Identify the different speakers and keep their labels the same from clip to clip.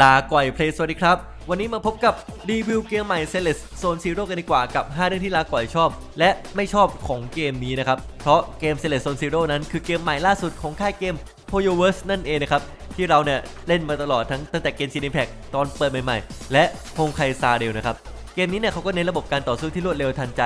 Speaker 1: ลาก่อยเพลย์สวัสดีครับ วันนี้มาพบกับรีวิวเกมใหม่ c e l e s Zone Zero กันดีกว่ากับ 5 เรื่องที่ลาก่อยชอบ และไม่ชอบของเกมนี้นะครับ เพราะเกม c e l e s Zone Zero นั้นคือเกมใหม่ล่าสุดของค่ายเกม p o y o v e r s e นั่นเองนะครับ ที่เราเนี่ยเล่นมาตลอดทั้งตั้งแต่เกม Cine Pack ตอนเปิดใหม่ๆ และโฮงไคซาเดลนะครับ เกมนี้เนี่ยเขาก็เน้นระบบการต่อสู้ที่รวดเร็วทันใจ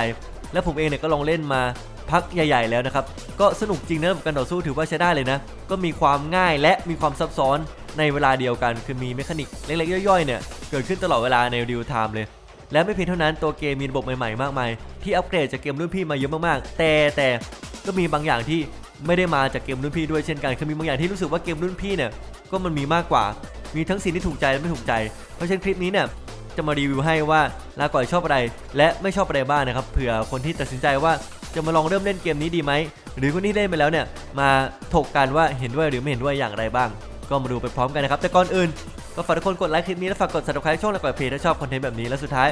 Speaker 1: และผมเองเนี่ยก็ลองเล่นมาพักใหญ่ ๆ แล้วนะครับก็สนุกจริงนะระบบการต่อสู้ถือว่าใช้ได้เลยนะก็มีความง่ายและมีความซับซ้อน ในเวลาเดียวกันคือมีเมคานิกเล็กๆย่อยๆเนี่ยเกิดขึ้นตลอดเวลาในเรีลไทม์เลย และไม่เพียงเท่านั้นตัวเกมมีระบบใหม่ๆมากมาย ที่อัปเกรดจากเกมรุ่นพี่มาเยอะมากๆ แต่แต่ก็มีบางอย่างที่ไม่ได้มาจากเกมรุ่นพี่ด้วยเช่นกันคือมีบางอย่างที่รู้สึกว่าเกมรุ่นพี่เนี่ยก็มันมีมากกว่า มีทั้งสิ่งที่ถูกใจและไม่ถูกใจ เพราะฉะนั้นคลิปนี้เนี่ยจะมารีวิวให้ว่าลาก่อยชอบอะไร และไม่ชอบอะไรบ้างนะครับเผื่อคนที่ตัดสินใจว่าจะมาลองเริ่มเล่นเกมนี้ดีไหมหรือคนที่เล่นไปแล้วเนี่ยมาถกกันว่าเห็นด้วยหรือไม่เห็นด้วยอย่างไรบ้าง ก็มาดูไปพร้อมกันนะครับ แต่ก่อนอื่น ก็ฝากทุกคนกดไลค์คลิปนี้และฝากกด subscribe ช่องและกดเพจถ้าชอบคอนเทนต์แบบนี้และสุดท้าย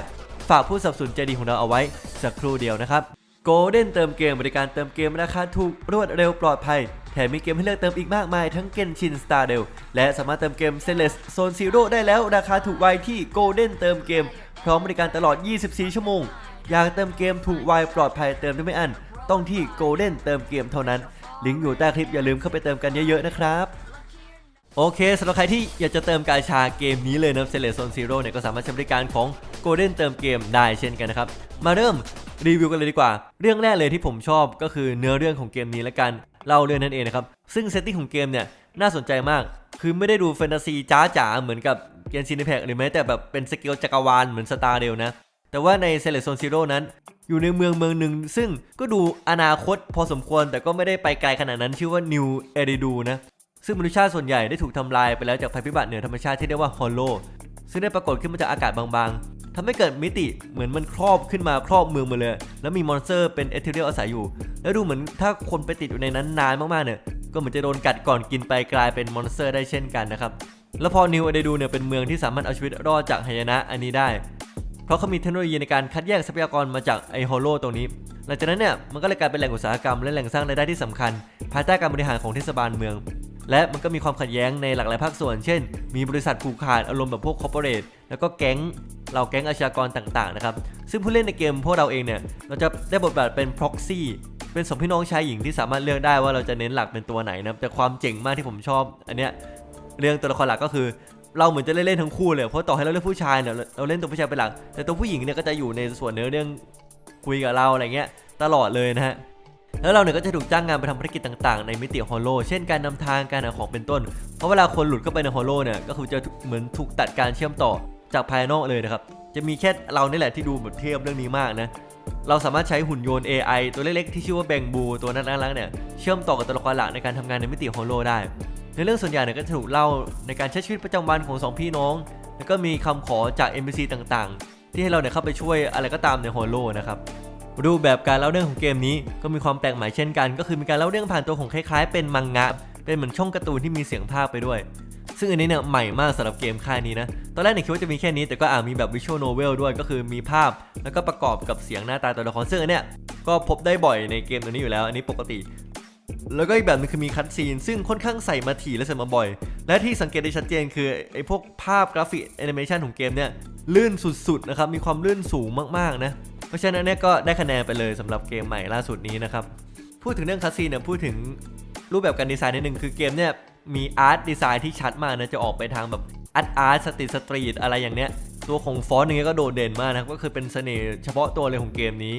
Speaker 1: ฝากผู้สนับสนุนใจดีของเราเอาไว้สักครู่เดียวนะครับ Golden เติมเกมบริการเติมเกมราคาถูกรวดเร็วปลอดภัย แถมมีเกมให้เลือกเติมอีกมากมาย ทั้ง Genshin Star d e l และสามารถเติมเกม Celeste Zone Zero ได้แล้ว ราคาถูกไวที่ Golden เติมเกม พร้อมบริการตลอด 24 ชั่วโมง อยากเติมเกมถูกไวปลอดภัยเติมได้ไม่อันต้องที่ Golden เติมเกมเท่านั้น ลิงก์อยู่ใต้คลิปอย่าลืมเข้าไปเติมกันเยอะๆนะครับ โอเคสำหรับใครที่อยากจะเติมกาชาเกมนี้เลยนะเซเลสโซนซีโร่เนี่ยก็สามารถใช้บริการของ Golden เติมเกมได้เช่นกันนะครับ มาเริ่มรีวิวกันเลยดีกว่า เรื่องแรกเลยที่ผมชอบก็คือเนื้อเรื่องของเกมนี้ละกันเล่าเรื่องนั่นเองนะครับ ซึ่งเซตติ้งของเกมเนี่ยน่าสนใจมาก คือไม่ได้ดูแฟนตาซีจ้าจ๋าเหมือนกับเกมซีนิแพคหรือแม้แต่แบบเป็นสเกลจักรวาลเหมือนสตาร์เดลนะ แต่ว่าในเซเลสโซนซีโร่นั้นอยู่ในเมืองเมืองหนึ่ง ซึ่งก็ดูอนาคตพอสมควรแต่ก็ไม่ได้ไปไกลขนาดนั้นชื่อว่า New e r i d u นะ ซึ่งมนุษยชาติส่วนใหญ่ได้ถูกทำลายไปแล้วจากภัยพิบัติเหนือธรรมชาติที่เรียกว่าฮอลโลซึ่งได้ปรากฏขึ้นมาจากอากาศบางๆทำให้เกิดมิติเหมือนมันครอบขึ้นมาครอบเมืองมาเลย แล้วมีมอนสเตอร์เป็นเอเทเรียลอาศัยอยู่ แล้วดูเหมือนถ้าคนไปติดอยู่ในนั้นนานมากๆเนี่ย ก็เหมือนจะโดนกัดก่อนกินไปกลายเป็นมอนสเตอร์ได้เช่นกันนะครับ แล้วพอนิวเอเดดูเนี่ยเป็นเมืองที่สามารถเอาชีวิตรอดจากหายนะอันนี้ได้ เพราะเขามีเทคโนโลยีในการคัดแยกทรัพยากรมาจากไอฮอลโลตรงนี้ หลังจากนั้นเนี่ยมันก็เลยกลายเป็นแหล่งอุตสาหกรรมและแหล่งสร้างรายได้ที่สำคัญ ภายใต้การบริหารของเทศบาลเมือง และมันก็มีความขัดแย้งในหลากหลายภาคส่วน เช่น มีบริษัทผูกขาดอารมณ์แบบพวกคอร์ปอเรทแล้วก็แก๊งเหล่าแก๊งอาชญากรต่างๆนะครับ ซึ่งผู้เล่นในเกมพวกเราเองเนี่ย เราจะได้บทบาทเป็น proxy เป็นสองพี่น้องชายหญิงที่สามารถเลือกได้ว่าเราจะเน้นหลักเป็นตัวไหนนะครับแต่ความเจ๋งมากที่ผมชอบ อันเนี้ยเรื่องตัวละครหลักก็คือ เราเหมือนจะเล่นทั้งคู่เลยเพราะต่อให้เราเล่นผู้ชายเนี่ยเราเล่นตัวผู้ชายเป็นหลัก แต่ตัวผู้หญิงเนี่ยก็จะอยู่ในส่วนเนื้อเรื่องคุยกับเราอะไรเงี้ยตลอดเลยนะฮะ แล้วเราเนี่ยก็จะถูกจ้างงานไปทำภารกิจต่างๆ ในมิติฮอลโลเช่นการนำทางการหาของเป็นต้น เพราะเวลาคนหลุดเข้าไปในฮอลโลเนี่ยก็คือจะเหมือนถูกตัดการเชื่อมต่อจากภายนอกเลยนะครับจะมีแค่เรานี่แหละที่ดูแบบเทพเรื่องนี้มากนะเราสามารถใช้หุ่นยนต์ AI ตัวเล็กๆที่ชื่อว่าแบงบูตัวนั้นน่ารักเนี่ยเชื่อมต่อกับตัวละครหลักในการทำงานในมิติฮอลโลได้ ในเรื่องส่วนใหญ่เนี่ยก็จะถูกเล่าในการใช้ชีวิตประจำวันของสองพี่น้อง แล้วก็มีคำขอจาก NPC ต่างๆ ที่ให้เราเนี่ยเข้าไปช่วยอะไรก็ตามในฮอลโลนะครับ รูปแบบการเล่าเรื่องของเกมนี้ก็มีความแปลกใหม่เช่นกัน ก็คือมีการเล่าเรื่องผ่านตัวของคล้ายๆ เป็นมังงะ เป็นเหมือนช่องการ์ตูนที่มีเสียงภาคไปด้วย ซึ่งอันนี้เนี่ยใหม่มากสำหรับเกมค่ายนี้นะ ตอนแรกเนี่ยคิดว่าจะมีแค่นี้แต่ก็อามีแบบวิชวลโนเวลด้วยก็คือมีภาพ แล้วก็ประกอบกับเสียงหน้าตาตัวละครซึ่งอันเนี้ยก็พบได้บ่อยในเกมตัวนี้อยู่แล้วอันนี้ปกติ แล้วก็อีกแบบนึงคือมีคัตซีนซึ่งค่อนข้างใส่มาถี่และใส่มาบ่อย และที่สังเกตได้ชัดเจนคือไอ้พวกภาพกราฟิกแอนิเมชันของเกมเนี่ยลื่นสุดๆนะครับมีความลื่นสูงมากๆนะ เพราะฉะนั้นเนี่ยก็ได้คะแนนไปเลยสำหรับเกมใหม่ล่าสุดนี้นะครับพูดถึงเรื่องคัสซีนเนี่ยพูดถึงรูปแบบการดีไซน์นิดนึงคือเกมเนี่ยมีอาร์ตดีไซน์ที่ชัดมากนะจะออกไปทางแบบอาร์ตอาร์ตสตรีทสตรีทอะไรอย่างเนี้ยตัวของฟอนต์อย่างเงี้ยก็โดดเด่นมากนะก็คือเป็นเสน่ห์เฉพาะตัวเลยของเกมนี้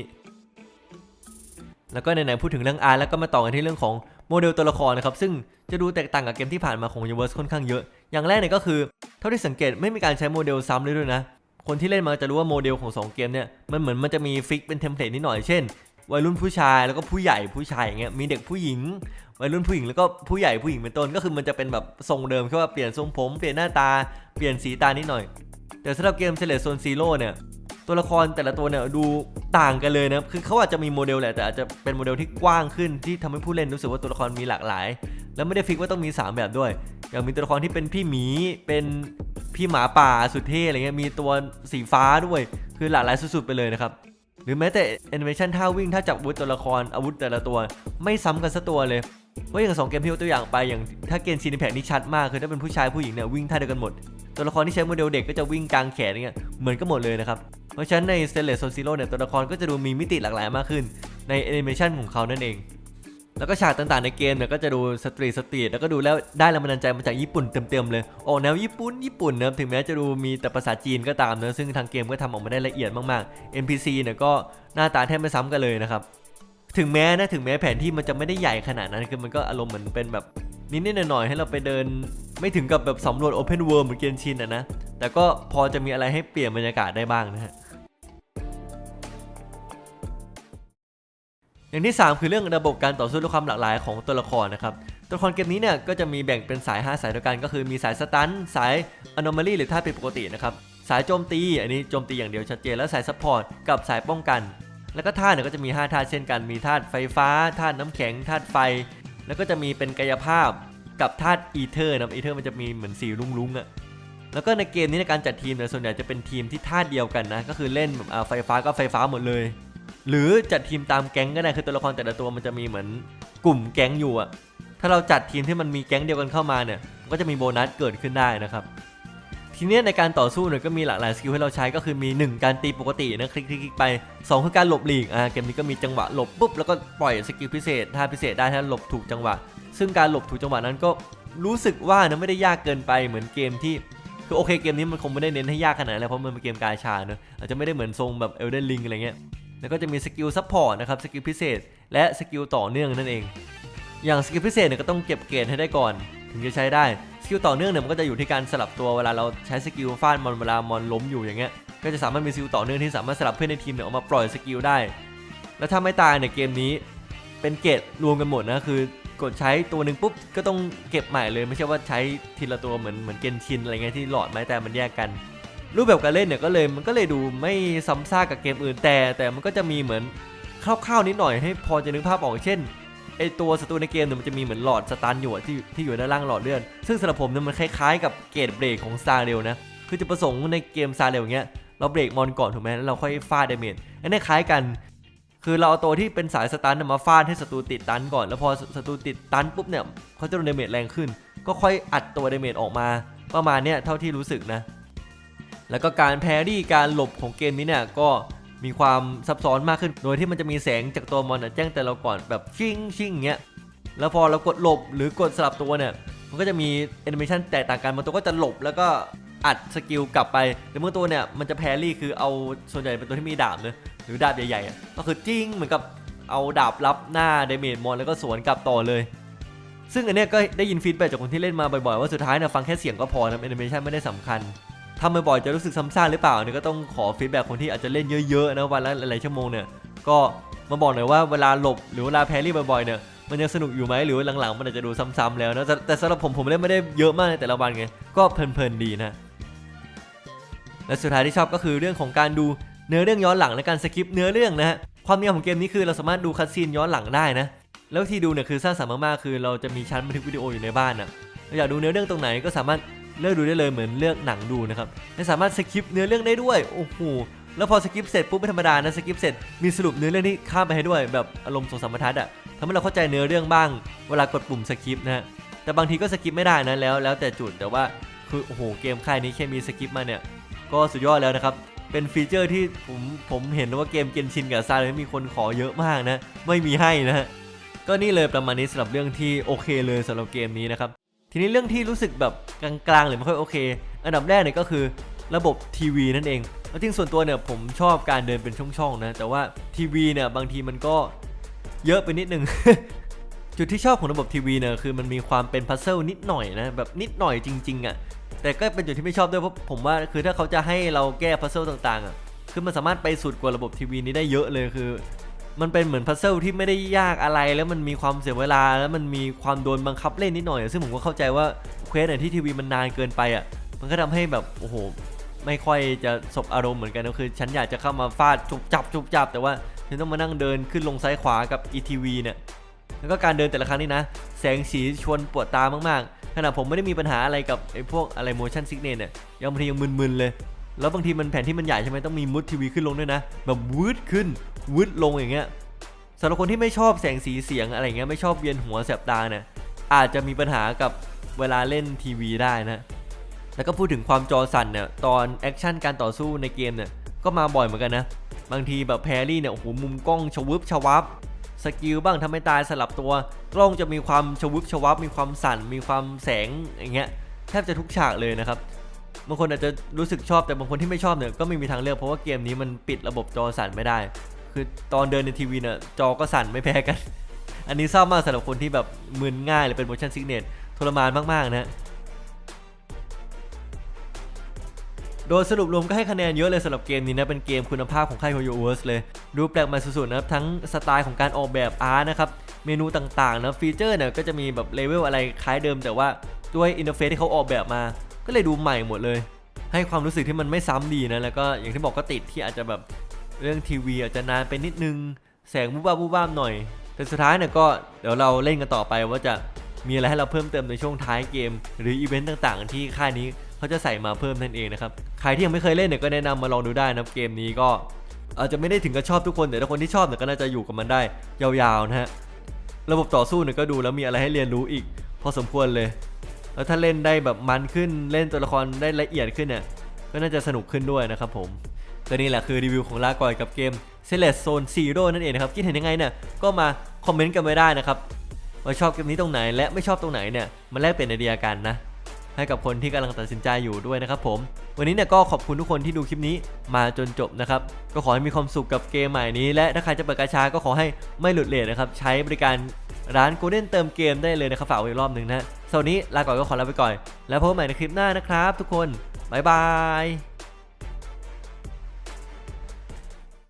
Speaker 1: แล้วก็ไหนๆพูดถึงเรื่องอาร์ตแล้วก็มาต่อกันที่เรื่องของโมเดลตัวละครนะครับซึ่งจะดูแตกต่างกับเกมที่ผ่านมาของ Universe ค่อนข้างเยอะ อย่างแรกเนี่ยก็คือ เท่าที่สังเกตไม่มีการใช้โมเดลซ้ำเลยด้วยนะ คนที่เล่นมาจะรู้ว่าโมเดลของ 2 เกมเนี่ยมันเหมือนมันจะมีฟิกเป็นเทมเพลตนิดหน่อยเช่น วัยรุ่นผู้ชายแล้วก็ผู้ใหญ่ผู้ชายอย่างเงี้ยมีเด็กผู้หญิง วัยรุ่นผู้หญิงแล้วก็ผู้ใหญ่ผู้หญิงเป็นต้นก็คือมันจะเป็นแบบทรงเดิมแค่ว่าเปลี่ยนทรงผมเปลี่ยนหน้าตาเปลี่ยนสีตานิดหน่อย แต่สำหรับเกมเซเลสโซนซีโร่เนี่ย ตัวละครแต่ละตัวเนี่ยดูต่างกันเลยนะคือเขาอาจจะมีโมเดลแหละแต่อาจจะเป็นโมเดลที่กว้างขึ้นที่ทำให้ผู้เล่นรู้สึกว่าตัวละครมีหลากหลาย แล้วไม่ได้ฟิกว่าต้องมี 3 แบบด้วย อย่างมีตัวละครที่เป็นพี่หมีเป็นพี่หมาป่าสุดเท่อะไรเงี้ยมีตัวสีฟ้าด้วย คือหลากหลายสุดๆไปเลยนะครับ หรือแม้แต่แอนิเมชันท่าวิ่งท่าจับอาวุธตัวละครอาวุธแต่ละตัว ไม่ซ้ำกันสักตัวเลยเพราะอย่างสองเกมที่ยกตัวอย่างไปอย่างถ้าเกมซีนิแพกนี่ชัดมากคือถ้าเป็นผู้ชายผู้หญิงเนี่ยวิ่งท่าเดียวกันหมด ตัวละครที่ใช้โมเดลเด็กก็จะวิ่งกลางแขนอย่างเงี้ยเหมือนกันหมดเลยนะครับ เพราะฉะนั้นในเซเลสโซนซีโร่เนี่ยตัวละครก็จะดูมีมิติหลากหลายมากขึ้น ในแอนิเมชันของเขานั่นเอง แล้วก็ฉากต่างๆในเกมเนี่ยก็จะดูสตรีทสตรีทแล้วก็ดูแล้วได้แรงบันดาลใจมาจากญี่ปุ่นเต็มๆเลยออกแนวญี่ปุ่นญี่ปุ่นนะถึงแม้จะดูมีแต่ภาษาจีนก็ตามนะซึ่งทางเกมก็ทำออกมาได้ละเอียดมากๆ NPC เนี่ยก็หน้าตาแทบไม่ซ้ำกันเลยนะครับถึงแม้นะถึงแม้แผนที่มันจะไม่ได้ใหญ่ขนาดนั้นคือมันก็อารมณ์เหมือนเป็นแบบนิดๆหน่อยๆให้เราไปเดินไม่ถึงกับแบบสำรวจ Open World เหมือนเกมชินอะนะแต่ก็พอจะมีอะไรให้เปลี่ยนบรรยากาศได้บ้างนะฮะ อย่างที่ 3 คือเรื่องระบบการต่อสู้ด้วยความหลากหลายของตัวละครนะครับตัวละครเกมนี้เนี่ยก็จะมีแบ่งเป็นสาย 5 สายด้วยกันก็คือมีสายสตันสาย anomaly หรือท่าผิดปกตินะครับสายโจมตีอันนี้โจมตีอย่างเดียวชัดเจนแล้วสายซัพพอร์ตกับสายป้องกัน แล้วก็ท่าเนี่ยก็จะมี 5 ท่าเช่นกันมีธาไฟฟ้าธาน้ำแข็งธาไฟ แล้วก็จะมีเป็นกายภาพกับธาอีเทอร์นะอีเทอร์มันจะมีเหมือนสีลุ้งๆอะแล้วก็ในเกมนี้ในการจัดทีมเนี่ยส่วนใหญ่จะเป็นทีมที่ท่าเดียวกันนะก็คือเล่นแบบไฟฟ้าก็ไฟฟ้าหมดเลย หรือจัดทีมตามแก๊งก็ได้คือตัวละครแต่ละตัวมันจะมีเหมือนกลุ่มแก๊งอยู่อะถ้าเราจัดทีมที่มันมีแก๊งเดียวกันเข้ามาเนี่ยมันก็จะมีโบนัสเกิดขึ้นได้นะครับทีเนี้ยในการต่อสู้เนี่ยก็มีหลากหลายสกิลให้เราใช้ก็คือมี 1 การตีปกตินะคลิกคลิกไป 2 คือการหลบหลีกอ่าเกมนี้ก็มีจังหวะหลบปุ๊บแล้วก็ปล่อยสกิลพิเศษท่าพิเศษได้ถ้าหลบถูกจังหวะ ซึ่งการหลบถูกจังหวะนั้นก็รู้สึกว่านะไม่ได้ยากเกินไปเหมือนเกมที่คือโอเคเกมนี้มันคงไม่ได้เน้นให้ยากขนาดนั้นเพราะมันเป็นเกมกาชาเนอะอาจจะไม่ได้เหมือนทรงแบบ Elden Ring อะไรเงี้ย แล้วก็จะมีสกิลซัพพอร์ตนะครับสกิลพิเศษ และสกิลต่อเนื่องนั่นเอง อย่างสกิลพิเศษเนี่ยก็ต้องเก็บเกรดให้ได้ก่อน ถึงจะใช้ได้สกิลต่อเนื่องเนี่ยมันก็จะอยู่ที่การสลับตัวเวลาเราใช้สกิลฟาดมอนเวลามอนล้มอยู่อย่างเงี้ยก็จะสามารถมีสกิลต่อเนื่องที่สามารถสลับเพื่อนในทีมเนี่ยออกมาปล่อยสกิลได้ แล้วถ้าไม่ตายเนี่ยเกมนี้เป็นเกรดรวมกันหมดนะคือกดใช้ตัวหนึ่งปุ๊บก็ต้องเก็บใหม่เลยไม่ใช่ว่าใช้ทีละตัวเหมือนเหมือนเกนชินอะไรเงี้ยที่หลอดไม้แต่มันแยกกัน รูปแบบการเล่นเนี่ยก็เลยมันก็เลยดูไม่ซ้ำซากกับเกมอื่นแต่ แต่มันก็จะมีเหมือนคร่าวๆนิดหน่อยให้พอจะนึกภาพออกเช่นไอตัวศัตรูในเกมเนี่ยมันจะมีเหมือนหลอดสตันอยู่ที่ที่อยู่ด้านล่างหลอดเลือดซึ่งสำหรับผมเนี่ยมันคล้ายๆกับเกตเบรกของซาเรลนะคือจุดประสงค์ในเกมซาเรลอย่างเงี้ยเราเบรกมอนก่อนถูกไหมแล้วเราค่อยฟาดเดเมจอันนี้คล้ายกัน คือเราเอาตัวที่เป็นสายสตันเนี่ยมาฟาดให้ศัตรูติดตันก่อนแล้วพอศัตรูติดตันปุ๊บเนี่ยเขาจะโดนเดเมจแรงขึ้น ก็ค่อยอัดตัวเดเมจออกมา ประมาณเนี้ยเท่าที่รู้สึกนะ แล้วก็การแพรี่การหลบของเกมนี้เนี่ยก็มีความซับซ้อนมากขึ้น โดยที่มันจะมีแสงจากตัวมอนแจ้งแต่เราก่อนแบบชิ่งชิ่งเงี้ย แล้วพอเรากดหลบหรือกดสลับตัวเนี่ย มันก็จะมีแอนิเมชันแตกต่างกันบางตัวก็จะหลบแล้วก็อัดสกิลกลับไปหรือบางตัวเนี่ยมันจะแพรี่คือเอาส่วนใหญ่เป็นตัวที่มีดาบเนอะหรือดาบใหญ่ๆ ก็คือจิ้งเหมือนกับเอาดาบรับหน้าเดเมจมอนแล้วก็สวนกลับต่อเลย ซึ่งอันเนี้ยก็ได้ยินฟีดแบ็จากคนที่เล่นมาบ่อยๆ ว่าสุดท้ายเนี่ยฟังแค่เสียงก็พอนะแอนิเมชันไม่ได้สำคัญ ทำบ่อยๆจะรู้สึกซ้ำซากหรือเปล่าเนี่ยก็ต้องขอฟีดแบ็กคนที่อาจจะเล่นเยอะๆนะวันละหลายชั่วโมงเนี่ยก็มาบอกหน่อยว่าเวลาหลบหรือเวลาแพรี่บ่อยๆเนี่ยมันยังสนุกอยู่ไหมหรือหลังๆ มันอาจจะดูซ้ำๆแล้วนะแต่แต่สำหรับผมผมเล่นไม่ได้เยอะมากในแต่ละวันไงก็เพลินๆดีนะและสุดท้ายที่ชอบก็คือเรื่องของการดูเนื้อเรื่องย้อนหลังและการสกิปเนื้อเรื่องนะฮะความเนียของเกมนี้คือเราสามารถดูคัดซีนย้อนหลังได้นะแล้วที่ดูเนี่ยคือสร้างสรรค์มากๆคือเราจะมีชั้นบันทึกวิดีโออยู่ในบ้านนะเราอยากดูเนื้อเรื่องตรงไหนก็สามารถ เลือกดูได้เลยเหมือนเลือกหนังดูนะครับและสามารถสกิปเนื้อเรื่องได้ด้วยโอ้โหแล้วพอสกิปเสร็จปุ๊บไม่ธรรมดานะสกิปเสร็จมีสรุปเนื้อเรื่องที่ข้ามไปให้ด้วย แบบอารมณ์สองสามบรรทัดอะทำให้เราเข้าใจเนื้อเรื่องบ้าง เวลากดปุ่มสกิปนะฮะแต่บางทีก็สกิปไม่ได้นะแล้วแล้วแต่จุดแต่ว่าคือโอ้โหเกมค่ายนี้แค่มีสกิปมาเนี่ยก็สุดยอดแล้วนะครับเป็นฟีเจอร์ที่ผมผมเห็นว่าเกมเกนชินกับซาเลยมีคนขอเยอะมากนะไม่มีให้นะฮะก็นี่เลยประมาณนี้สำหรับเรื่องที่โอเคเลยสำหรับเกมนี้นะครับ ทีนี้เรื่องที่รู้สึกแบบกลางๆหรือไม่ค่อยโอเค อันดับแรกเนี่ยก็คือระบบทีวีนั่นเองแล้วจริงส่วนตัวเนี่ยผมชอบการเดินเป็นช่องๆนะแต่ว่าทีวีเนี่ยบางทีมันก็เยอะไปนิดนึงจุดที่ชอบของระบบทีวีเนี่ยคือมันมีความเป็นพัซเซิลนิดหน่อยนะแบบนิดหน่อยจริงๆอะ่ะแต่ก็เป็นจุดที่ไม่ชอบด้วยเพราะผมว่าคือถ้าเขาจะให้เราแก้พัซเซิลต่างๆอะคือมันสามารถไปสุดกว่าระบบทีวีนี้ได้เยอะเลยคือ มันเป็นเหมือนพัซเซิลที่ไม่ได้ยากอะไร แล้วมันมีความเสียเวลา แล้วมันมีความโดนบังคับเล่นนิดหน่อยอะซึ่งผมก็เข้าใจว่าเควสไหนที่ทีวีมันนานเกินไปอะ มันก็ทำให้แบบโอ้โหไม่ค่อยจะสบอารมณ์เหมือนกันก็คือ ฉันอยากจะเข้ามาฟาดจุบจับจุบจับ แต่ว่าฉันต้องมานั่งเดินขึ้นลงซ้ายขวากับ ETV เนี่ยแล้วก็การเดินแต่ละครั้งนี่นะ แสงสีชวนปวดตามากๆขณะผมไม่ได้มีปัญหาอะไรกับไอ้พวกอะไร motion sickness เนี่ยยังบางทียังมึนๆเลย แล้วบางทีมันแผนที่มันใหญ่ใช่ไหมต้องมีมุดทีวีขึ้นลงด้วยนะ แบบวืดขึ้นวืดลงอย่างเงี้ยสำหรับคนที่ไม่ชอบแสงสีเสียงอะไรเงี้ยไม่ชอบเวียนหัวแสบตาเนี่ยอาจจะมีปัญหากับเวลาเล่นทีวีได้นะ แล้วก็พูดถึงความจอสั่นเนี่ยตอนแอคชั่นการต่อสู้ในเกมเนี่ยก็มาบ่อยเหมือนกันนะ บางทีแบบแพรี่เนี่ยโอ้โหมุมกล้องชวึบชวับสกิลบ้างทำให้ตายสลับตัว กล้องจะมีความชวึบชวับมีความสั่น มีความแสงอย่างเงี้ยแทบจะทุกฉากเลยนะครับ บางคนอาจจะรู้สึกชอบแต่บางคนที่ไม่ชอบเนี่ยก็ไม่มีทางเลือกเพราะว่าเกมนี้มันปิดระบบจอสั่นไม่ได้ คือตอนเดินในทีวีเนี่ยจอก็สั่นไม่แพ้กัน อันนี้เศร้ามากสำหรับคนที่แบบมึนง่ายหรือเป็น motion sickness ทรมานมากๆนะโดยสรุปรวมก็ให้คะแนนเยอะเลยสำหรับเกมนี้นะ เป็นเกมคุณภาพของค่าย Hoyo Works เลย ดูแปลกใหม่สุดๆนะครับ ทั้งสไตล์ของการออกแบบอาร์ตนะครับ เมนูต่างๆนะฟีเจอร์เนี่ยก็จะมีแบบเลเวลอะไรคล้ายเดิม แต่ว่าด้วยอินเทอร์เฟซที่เขาออกแบบมา ก็เลยดูใหม่หมดเลย ให้ความรู้สึกที่มันไม่ซ้ำดีนะแล้วก็อย่างที่บอกก็ติดที่อาจจะแบบเรื่องทีวีอาจจะนานไปนิดนึงแสงบูบ้าบวูบ้ามหน่อย แต่สุดท้ายเนี่ยก็เดี๋ยวเราเล่นกันต่อไปว่าจะมีอะไรให้เราเพิ่มเติมในช่วงท้ายเกม หรืออีเวนต์ต่างๆ ที่ค่ายนี้เขาจะใส่มาเพิ่มนั่นเองนะครับใครที่ยังไม่เคยเล่นเนี่ยก็แนะนำมาลองดูได้นะเกมนี้ก็อาจจะไม่ได้ถึงกับชอบทุกคนแต่ถ้าคนที่ชอบเนี่ยก็น่าจะอยู่กับมันได้ยาวๆนะฮะระบบต่อสู้เนี่ยก็ดูแล้วมีอะไรให้เรียนรู้อีก พอสมควรเลย แล้วถ้าเล่นได้แบบมันขึ้นเล่นตัวละครได้ละเอียดขึ้นเนี่ยก็น่าจะสนุกขึ้นด้วยนะครับผมก็นี่แหละคือรีวิวของลาก่อยกับเกม c e l e s t Zone Zero นั่นเองนะครับคิดเห็นยังไงเนี่ยก็มาคอมเมนต์กันไว้ได้นะครับว่าชอบเกมนี้ตรงไหนและไม่ชอบตรงไหนเนี่ยมาแลกเปลี่ยนไอเดียกันนะให้กับคนที่กำลังตัดสินใจอยู่ด้วยนะครับผม วันนี้เนี่ยก็ขอบคุณทุกคนที่ดูคลิปนี้มาจนจบนะครับ ก็ขอให้มีความสุขกับเกมใหม่นี้ และถ้าใครจะเปิดกาชาก็ขอให้ไม่หลุดเลทนะครับ ใช้บริการ ร้านกูเด้นเติมเกมได้เลยนะครับฝากไว้อีกรอบหนึ่งนะสวัสดีลาก่อนก็ขอลาไปก่อน แล้วพบกันใหม่ในคลิปหน้านะครับ ทุกคนบ๊ายบาย